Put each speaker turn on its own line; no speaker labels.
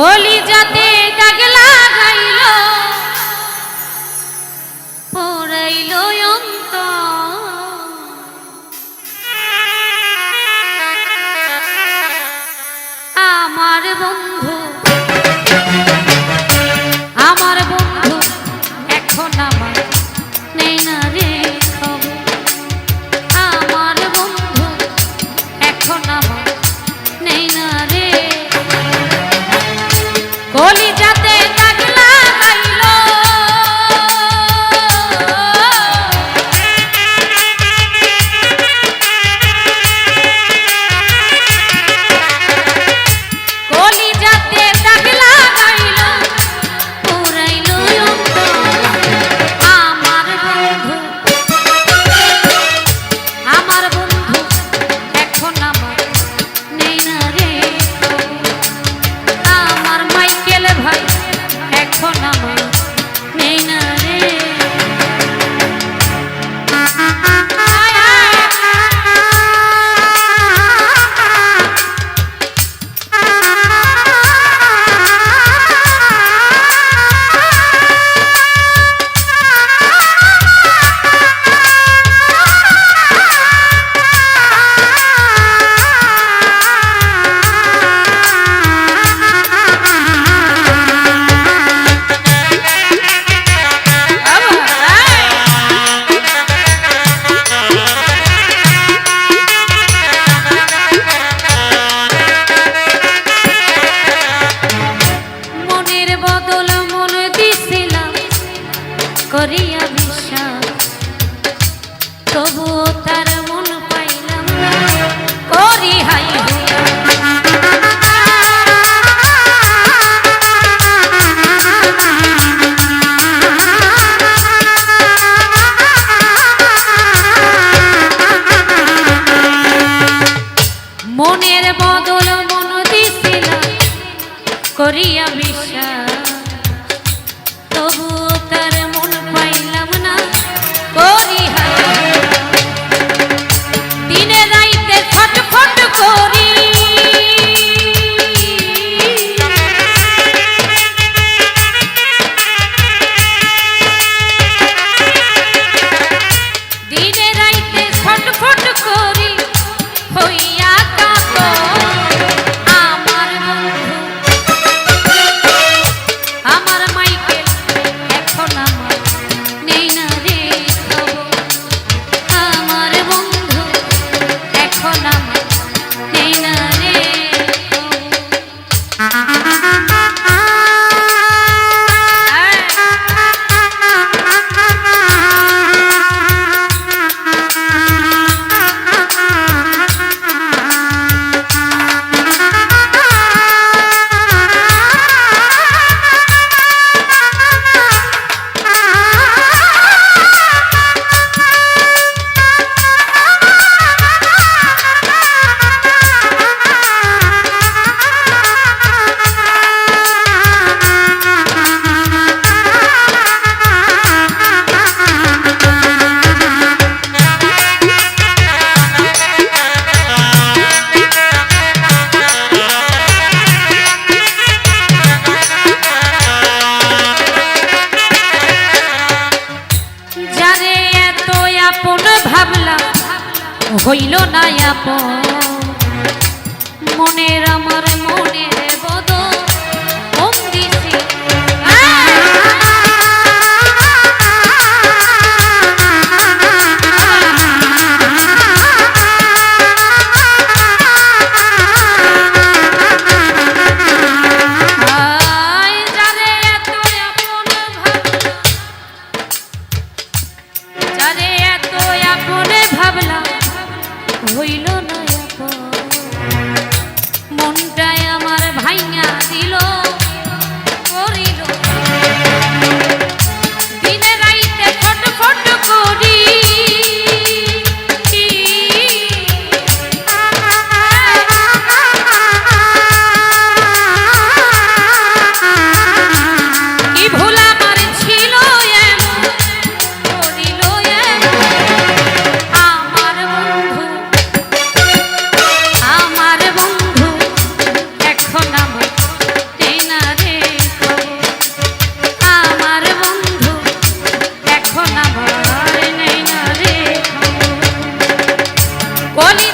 কলি যাতে দাগলা গাইল পড়াইল আমার বন্ধু করিয়া বিশ্বাস তবুও তার মন পাইলাম করি হাই মনের বদল মন করিয়া বিশ্বাস হইল না মনের আমার মনের বদল ভাবলাম। হইল না মনটায় আমার ভাইয়া। Bonnie.